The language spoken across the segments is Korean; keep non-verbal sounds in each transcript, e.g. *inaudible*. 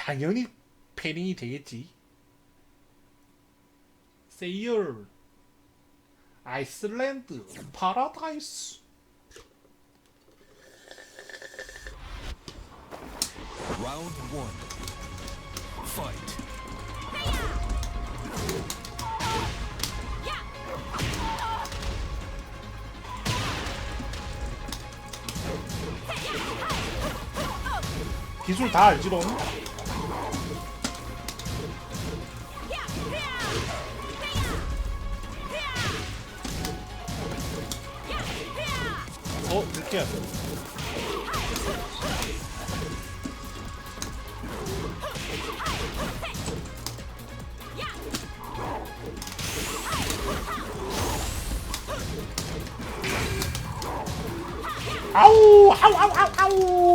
당연히 패링이 되겠지. 세이얼 아이슬란드 파라다이스 Round one. Fight. 기술 다 알지롱. 어 돼. 아우 아우 아우 아우 아우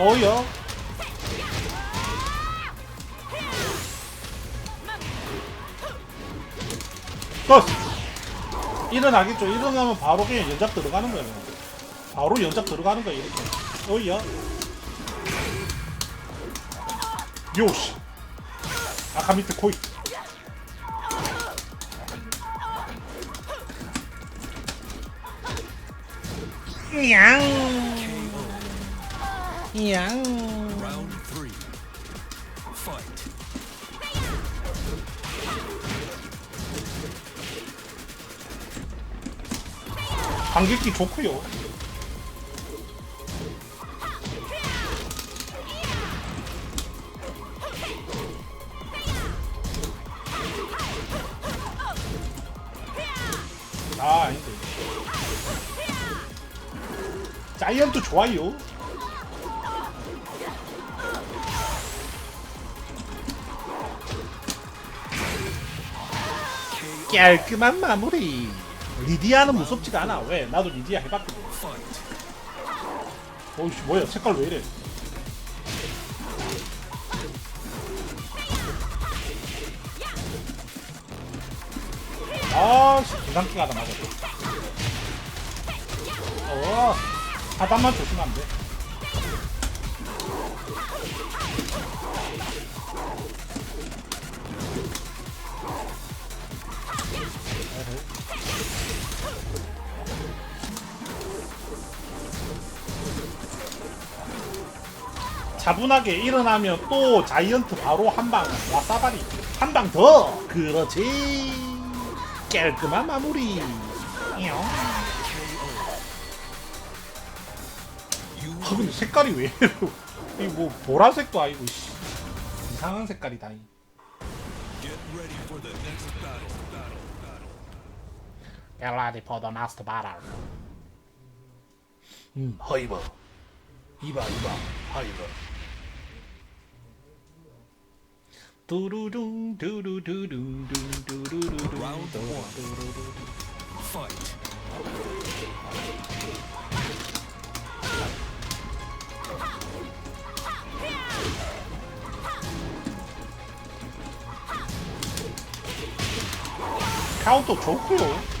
어여 떴 일어나겠죠 일어나면 바로 그냥 연작 들어가는 거예요 바로 연작 들어가는 거야 이렇게. 어이야? 요시. 아까 밑에 코이. 냥 Fight. 관객기 좋고요. 아 아닌데. 자이언트 좋아요 깔끔한 마무리. 리디아는 무섭지가 않아. 왜? 나도 리디아 해봤거든. 어이씨 뭐야? 색깔 왜 이래? 아씨 부상기가 하다 맞아 어. 하단만 조심하면 돼 차분하게 일어나면 또 자이언트 바로 한방 와사바리. 한 방 더! 그렇지. 깔끔한 마무리. 아 근데 색깔이 왜 이래 이뭐 보라색도 아니고 씨. 이상한 색깔이다 이. get ready for the next battle. Battle. Battle. Get ready for the next battle 음 허이버 이봐 이봐 허이버 두루둥 두루두둥 두루두루둥 Round one. 두루두루둥. Fight. 카운터 좋고요.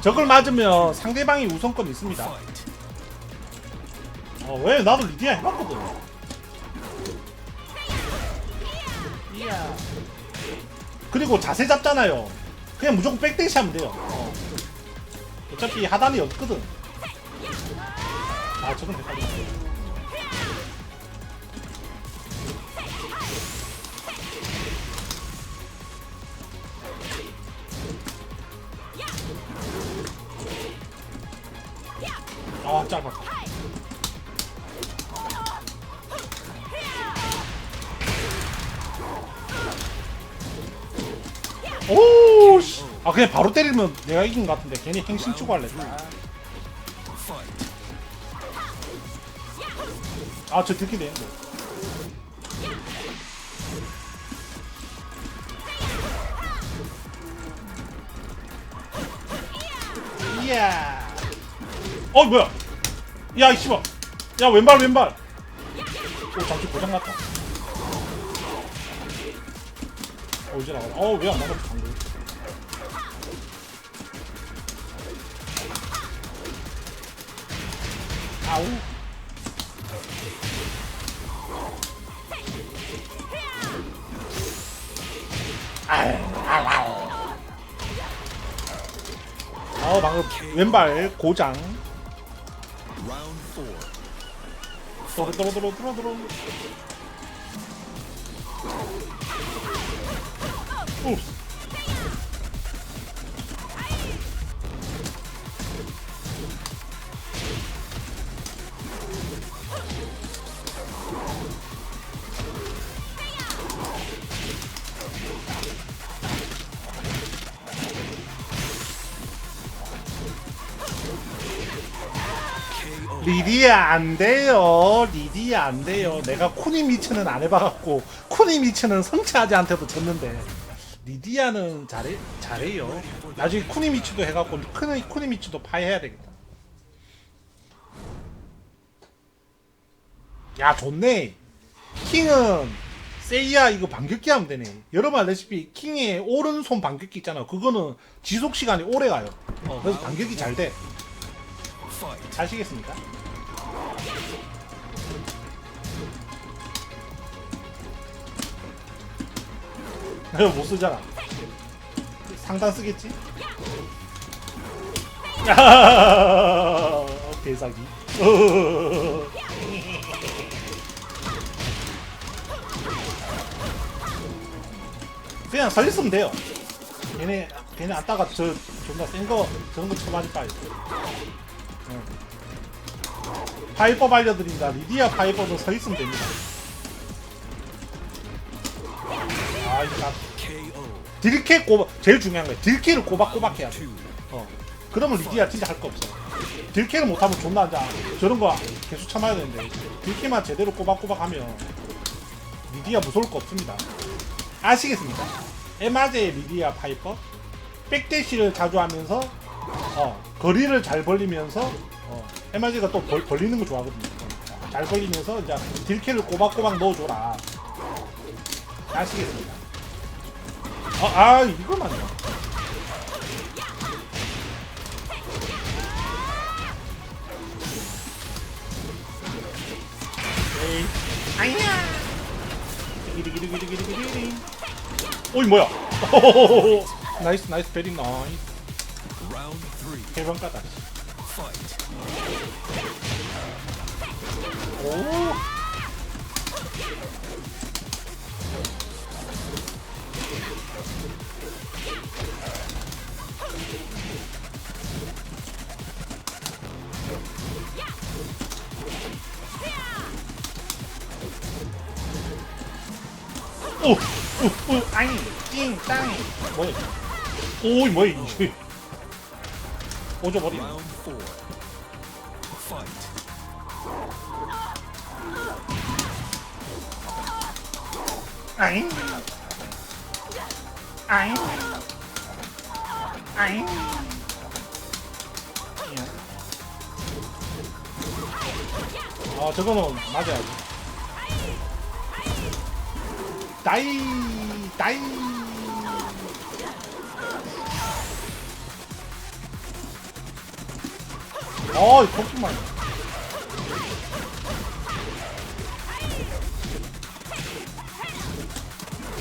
적을 맞으면 상대방이 우선권 있습니다. 어, 왜? 나도 리디아 해봤거든. 그리고 자세 잡잖아요. 그냥 무조건 백대시 하면 돼요. 어. 어차피 하단이 없거든. 아, 저건 헷갈리네. 아, 짧아. 오, 씨. 아 그냥 바로 때리면 내가 이긴 것 같은데 괜히 행신 치고 할래 Fight. 아저 듣기 되는데 이야 어 뭐야 야 이 씨발. 야 왼발 왼발. 오 잠시 고장났다. 어 이제 나가 어 왜 안 나가 방금? 아우. 어 방금 왼발 고장 도로 도로 도로 도로 도로 리디아 안 돼요. 리디아 안 돼요. 내가 쿠니미츠는 안 해봐갖고 쿠니미츠는 성체아지한테도 졌는데 리디아는 잘해 잘해요. 나중에 쿠니미츠도 해갖고 쿠니 쿠니미츠도 파해야 되겠다. 야 좋네. 킹은 세이야 이거 반격기 하면 되네. 여러분 알다시피 킹의 오른손 반격기 있잖아. 그거는 지속 시간이 오래 가요. 어, 그래서 반격이 잘 돼. 아시겠습니까? *laughs* 못 쓰잖아. 상단 쓰겠지? *laughs* 야, 개사기. *laughs* 그냥 서 있으면 돼요. 걔네 걔네 안다가 저 존나 센거 저런 거 쳐맞을 바에. 파이법 알려드린다. 리디아 파이법은 서 있으면 됩니다. 아, 이거. 딜캐 꼬박 제일 중요한 거야. 딜캐를 꼬박꼬박 해야 돼. 어. 그러면 리디아 진짜 할 거 없어. 딜캐를 못하면 존나 앉아. 저런 거 계속 참아야 되는데 딜캐만 제대로 꼬박꼬박 하면 리디아 무서울 거 없습니다. 아시겠습니까? 에마제의 리디아 파이퍼 백대시를 자주 하면서 어, 거리를 잘 벌리면서 어, 에마제가 또 벌, 벌리는 거 좋아하거든요. 어, 잘 벌리면서 이제 딜캐를 꼬박꼬박 넣어줘라. 아시겠습니까? 아, 아. 에이, 아니야. 기리기리기리기리기리. 오이 뭐야? 오호호호호. *laughs* 나이스 나이스 베리 나이스. Round three. 대방가다. Fight. 오. 오, 오, 오, 아잉, 띵, 땅. 뭐야? 오이 뭐야 이게? 오져 버리. 아잉, 아잉, 아잉. 아 저거는 맞아야지. 다이, 다이. 어, 이 폭풍만.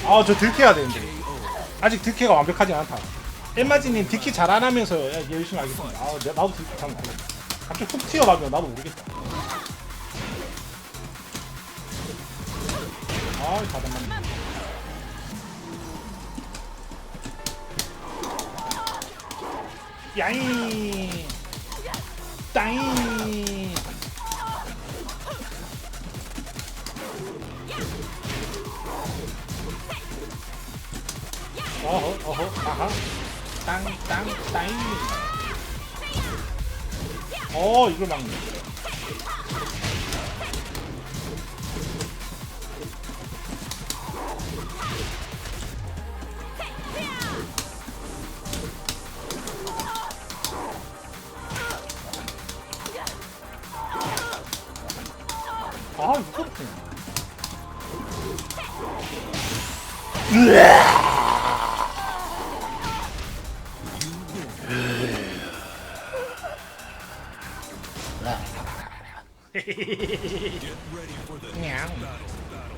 아, 저 들켜야 되는데. 아직 딜캐가 완벽하지 않다. 엠마지님 딜캐 잘안 하면서 야, 열심히 하겠습니다. 아, 내가 나도 딜캐 잘 못해. 갑자기 훅 튀어나오면 나도 모르겠다. 아, 가담만. 야이, 따이. 어허, 어허, 아하. 땅땅땅땅 어 이걸 막네 the Meow. next battle.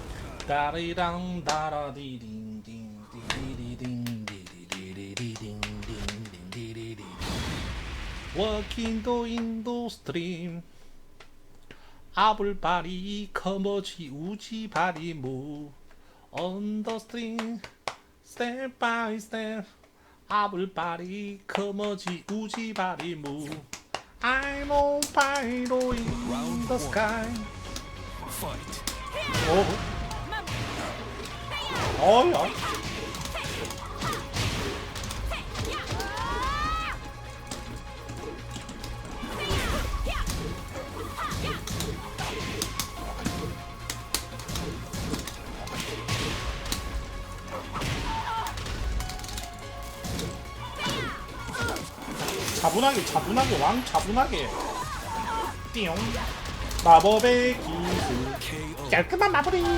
따리랑 따라디딩딩 디디딩 디디디디딩 딩딩디디디 워킹도 인도 스트림 아불바리 커머지 우지바리 무. 언더 스트림 스텝 바이 스텝 아불바리 커머지 우지바리 무. I'm on fire in the sky. Fight. 어? 어야 차분하게 차분하게 왕 차분하게. 띠용. 마법의 기술. 깔끔한 마무리. *laughs*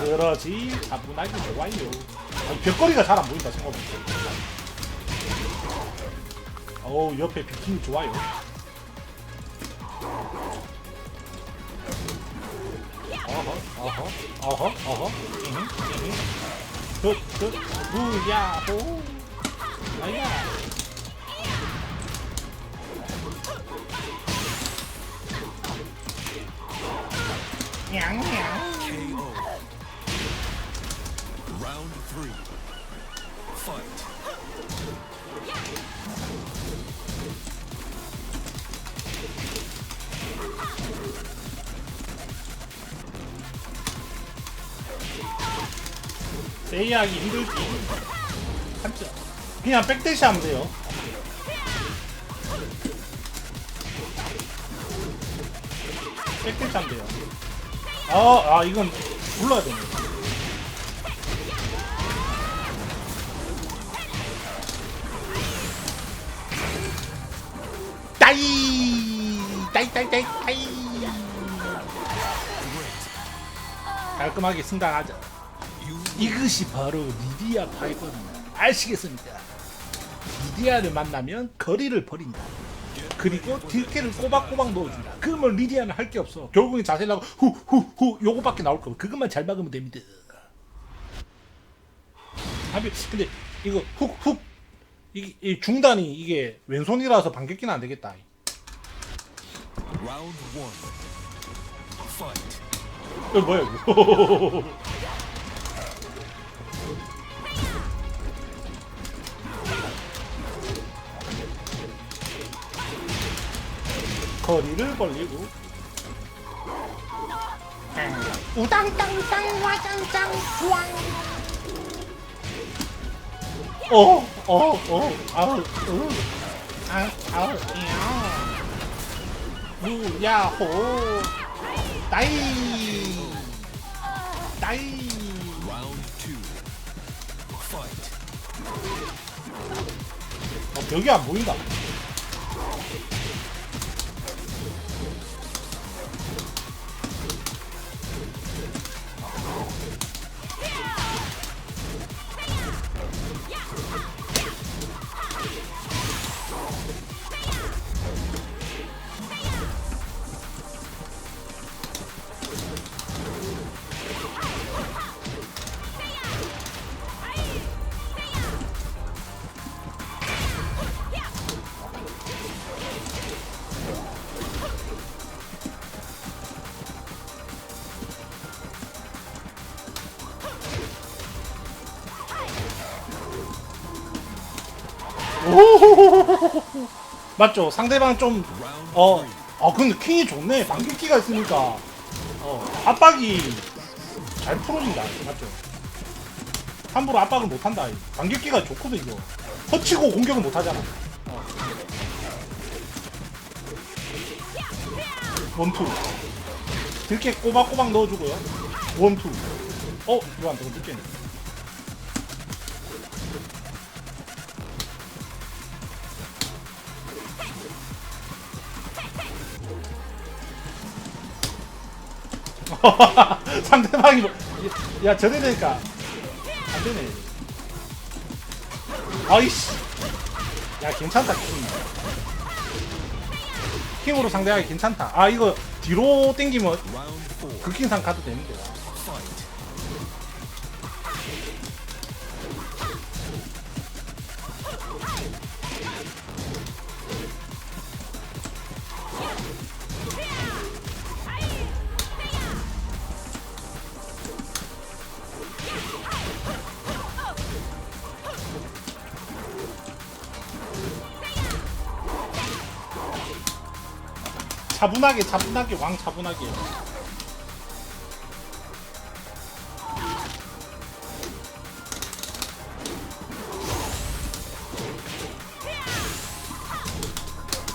그러지. 차분하게 좋아요 아니, 벽걸이가 잘 안 보인다 생각보다 어우 옆에 비키니 좋아요. 어허 어허. 어허 어허 굿굿 우야호. 아야. 냥냥 세이하기 힘들지. 한점 그냥 백대시 하면 돼요. 백대시 하면 돼요. 아, 아 이건 불러야 되네 따이! 따이 따이 따이 따이. 깔끔하게 승당하자 이것이 바로 리디아 파이버입니다. 아시겠습니까? 리디아를 만나면 거리를 버린다. 그리고 딜캐를 꼬박꼬박 넣어준다. 그러면 리디아는 할 게 없어. 결국엔 자세라고 후후후 요거밖에 나올 거고 그것만 잘 막으면 됩니다. 근데 이거 훅훅 이, 이 중단이 이게 왼손이라서 반격기는 안 되겠다. one. Fight. 이거 뭐야 이거? *laughs* 거리를 벌리고 우당땅땅 와장장 꽝 어, 어, 어, 아우, 으, 아, 아우, 야, 무야호, 따이, 따이. Round two. Fight. 어, 벽이 안 보인다. *laughs* 맞죠? 상대방 좀 어. 아 근데 킹이 좋네. 반격기가 있으니까 어, 압박이 잘 풀어진다. 맞죠? 함부로 압박을 못한다. 이. 반격기가 좋거든 이거. 터치고 공격을 못하잖아. 어. 원투. 들게 꼬박꼬박 넣어주고요. 원투. 어 이거 안 되고 늦겠네. *laughs* 상대방이 뭐, 야 저래 되니까 안 되네. 아이씨. 야 괜찮다 킹. 킹으로 상대하기 괜찮다. 아 이거 뒤로 땡기면. 극hin상 가도 되는데. 차분하게 차분하게 왕 차분하게.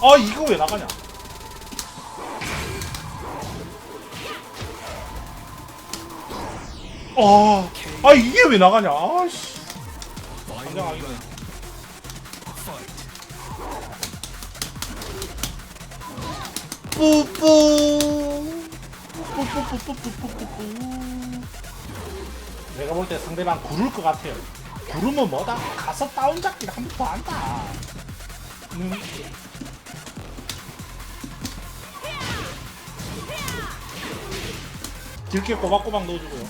아 이거 왜 나가냐? 아, 아 이게 왜 나가냐? 아씨, 당장하기는. 뿌뿌 뿌뿌뿌뿌뿌뿌뿌 내가 볼 때 상대방 구를 것 같아요. 구르면 뭐다? 가서 다운 잡기를 한 번 더 한다. 음. 들게 꼬박꼬박 넣어주고요.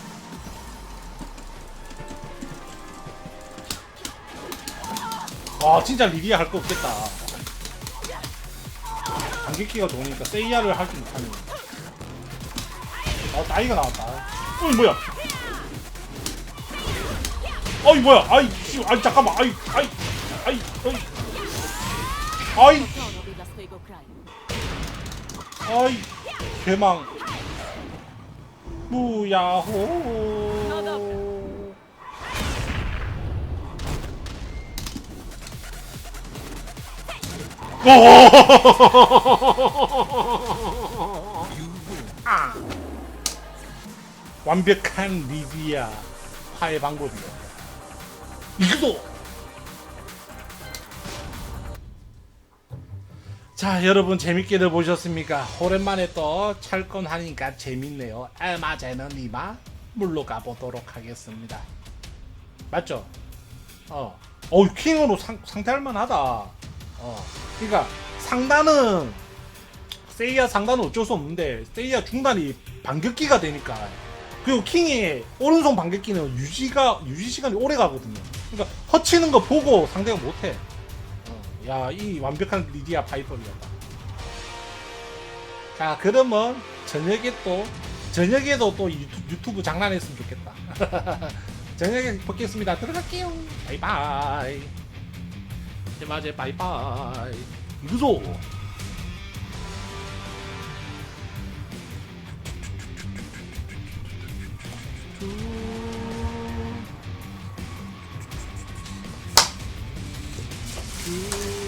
와 진짜 리디아 할 거 없겠다 반격기가 좋으니까 세이야를 할줄 못하네. 어, 나이가 나왔다. 어이, 뭐야? 어이, 뭐야? 아이, 씨, 아이, 잠깐만. 아이, 아이, 아이, 아이. 아이. 아이, 개망. 무야호. 아. 완벽한 리비아 화해 방법이요. 이거도. 자, 여러분 재밌게들 보셨습니까? 오랜만에 또 철권하니까 재밌네요. 알마제는 이마 물러가 보도록 하겠습니다. 맞죠? 어, 어 킹으로 상, 상대할 만하다. 어, 그러니까 상단은 세이야 상단은 어쩔 수 없는데 세이야 중단이 반격기가 되니까 그리고 킹의 오른손 반격기는 유지가 유지 시간이 오래 가거든요. 그러니까 허치는 거 보고 상대가 못해. 어, 야, 이 완벽한 리디아 파이퍼이었다. 자, 그러면 저녁에 또 저녁에도 또 유튜, 유튜브 장난했으면 좋겠다. *laughs* 저녁에 뵙겠습니다. 들어갈게요. 바이바이. 맞아 바이바이. 이거죠. 두